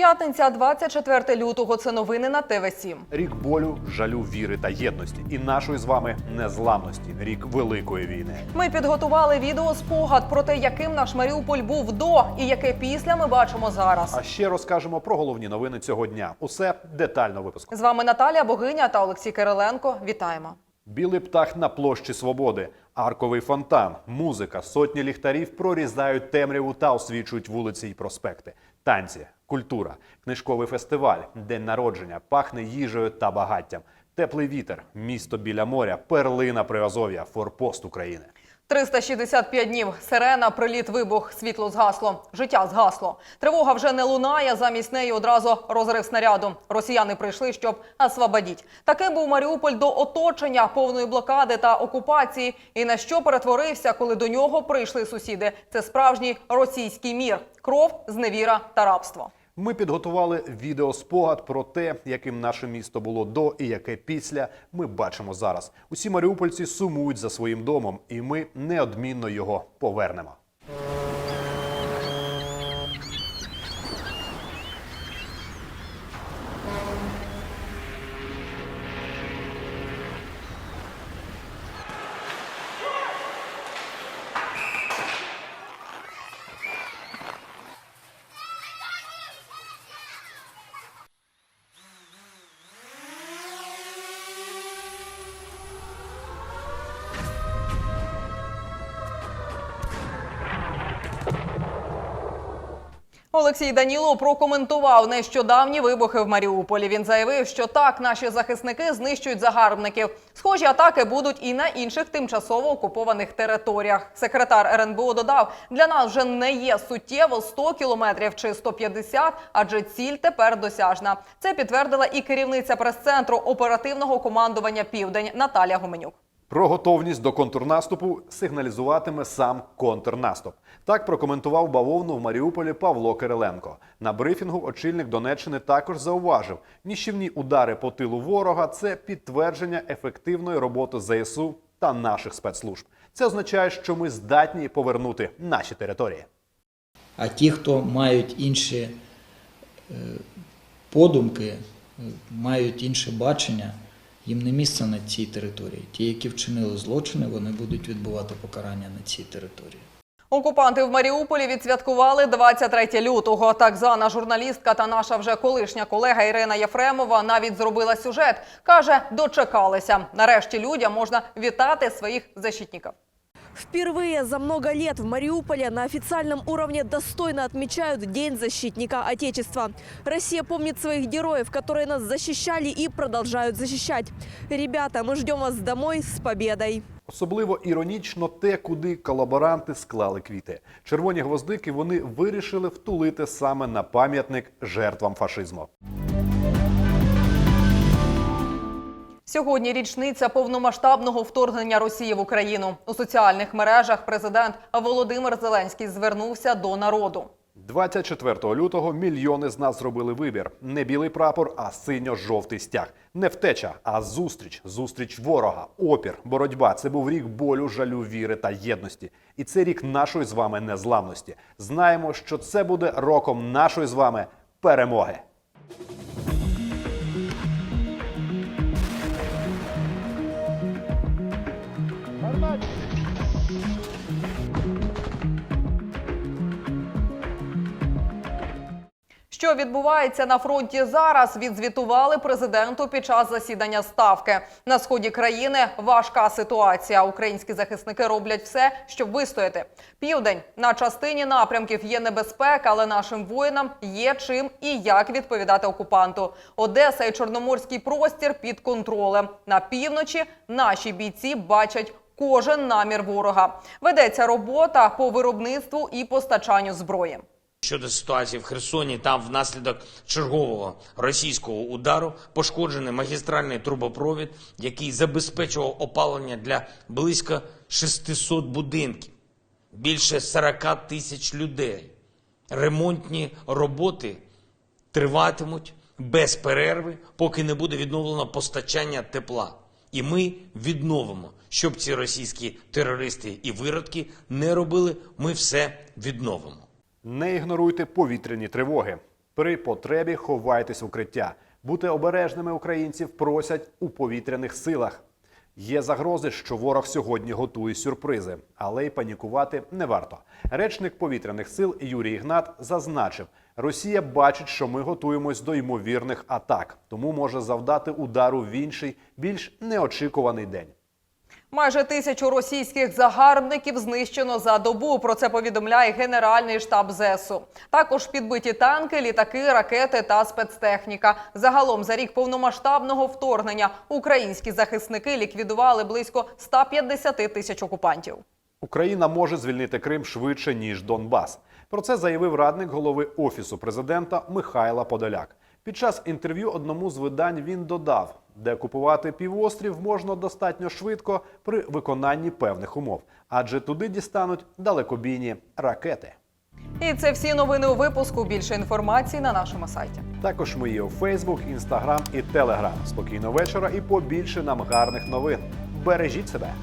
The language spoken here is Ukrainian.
П'ятниця, 24 лютого. Це новини на ТВ 7 Рік болю, жалю, віри та єдності і нашої з вами незламності. Рік великої війни. Ми підготували відео спогад про те, яким наш Маріуполь був до і яке після ми бачимо зараз. А ще розкажемо про головні новини цього дня. Усе детально випуску. З вами Наталія Богиня та Олексій Кириленко. Вітаємо. Білий птах на площі Свободи, арковий фонтан, музика, сотні ліхтарів прорізають темряву та освічують вулиці й проспекти. Танці, культура, книжковий фестиваль, день народження, пахне їжею та багаттям. Теплий вітер, місто біля моря, перлина Приазов'я, форпост України. 365 днів. Сирена, приліт, вибух, світло згасло, життя згасло. Тривога вже не лунає. Замість неї одразу розрив снаряду. Росіяни прийшли, щоб освободіть. Таким був Маріуполь до оточення повної блокади та окупації. І на що перетворився, коли до нього прийшли сусіди? Це справжній російський мір, кров, зневіра та рабство. Ми підготували відеоспогад про те, яким наше місто було до і яке після. Ми бачимо зараз. Усі маріупольці сумують за своїм домом, і ми неодмінно його повернемо. Олексій Даніло прокоментував нещодавні вибухи в Маріуполі. Він заявив, що так наші захисники знищують загарбників. Схожі атаки будуть і на інших тимчасово окупованих територіях. Секретар РНБО додав: для нас вже не є суттєво 100 кілометрів чи 150, адже ціль тепер досяжна. Це підтвердила і керівниця прес-центру оперативного командування Південь Наталія Гуменюк. Про готовність до контрнаступу сигналізуватиме сам контрнаступ. Так прокоментував бавовну в Маріуполі Павло Кириленко. На брифінгу очільник Донеччини також зауважив: ніщівні удари по тилу ворога це підтвердження ефективної роботи ЗСУ та наших спецслужб. Це означає, що ми здатні повернути наші території. А ті, хто мають інші е, подумки, е, мають інше бачення, їм не місце на цій території. Ті, які вчинили злочини, вони будуть відбувати покарання на цій території. Окупанти в Маріуполі відсвяткували 23 лютого. Так звана журналістка та наша вже колишня колега Ірина Єфремова навіть зробила сюжет. Каже, дочекалися. Нарешті людям можна вітати своїх защитників. Впервые за много лет в Мариуполе на официальном уровне достойно отмечают День защитника Отечества. Россия помнит своих героев, которые нас защищали и продолжают защищать. Ребята, мы ждем вас домой с победой! Особливо іронічно те, куди колаборанти склали квіти. Червоні гвоздики вони вирішили втулити саме на пам'ятник жертвам фашизму. Сьогодні річниця повномасштабного вторгнення Росії в Україну. У соціальних мережах президент Володимир Зеленський звернувся до народу. 24 лютого мільйони з нас зробили вибір: не білий прапор, а синьо-жовтий стяг. Не втеча, а зустріч, зустріч ворога, опір, боротьба. Це був рік болю, жалю, віри та єдності. І це рік нашої з вами незламності. Знаємо, що це буде роком нашої з вами перемоги. Що відбувається на фронті зараз? Відзвітували президенту під час засідання ставки. На сході країни важка ситуація. Українські захисники роблять все, щоб вистояти. Південь на частині напрямків є небезпека, але нашим воїнам є чим і як відповідати окупанту. Одеса і Чорноморський простір під контролем. На півночі наші бійці бачать. Кожен намір ворога ведеться робота по виробництву і постачанню зброї. Щодо ситуації в Херсоні, там внаслідок чергового російського удару пошкоджений магістральний трубопровід, який забезпечував опалення для близько 600 будинків, більше 40 тисяч людей. Ремонтні роботи триватимуть без перерви, поки не буде відновлено постачання тепла. І ми відновимо, щоб ці російські терористи і виродки не робили. Ми все відновимо. Не ігноруйте повітряні тривоги. При потребі ховайтесь в укриття. Бути обережними українців просять у повітряних силах. Є загрози, що ворог сьогодні готує сюрпризи, але й панікувати не варто. Речник повітряних сил Юрій Ігнат зазначив: Росія бачить, що ми готуємось до ймовірних атак, тому може завдати удару в інший, більш неочікуваний день. Майже тисячу російських загарбників знищено за добу. Про це повідомляє Генеральний штаб ЗСУ. Також підбиті танки, літаки, ракети та спецтехніка. Загалом за рік повномасштабного вторгнення українські захисники ліквідували близько 150 тисяч окупантів. Україна може звільнити Крим швидше ніж Донбас. Про це заявив радник голови офісу президента Михайла Подоляк. Під час інтерв'ю одному з видань він додав, де купувати півострів можна достатньо швидко при виконанні певних умов, адже туди дістануть далекобійні ракети. І це всі новини у випуску. Більше інформації на нашому сайті. Також ми є у Фейсбук, Інстаграм і Телеграм. Спокійного вечора і побільше нам гарних новин. Бережіть себе.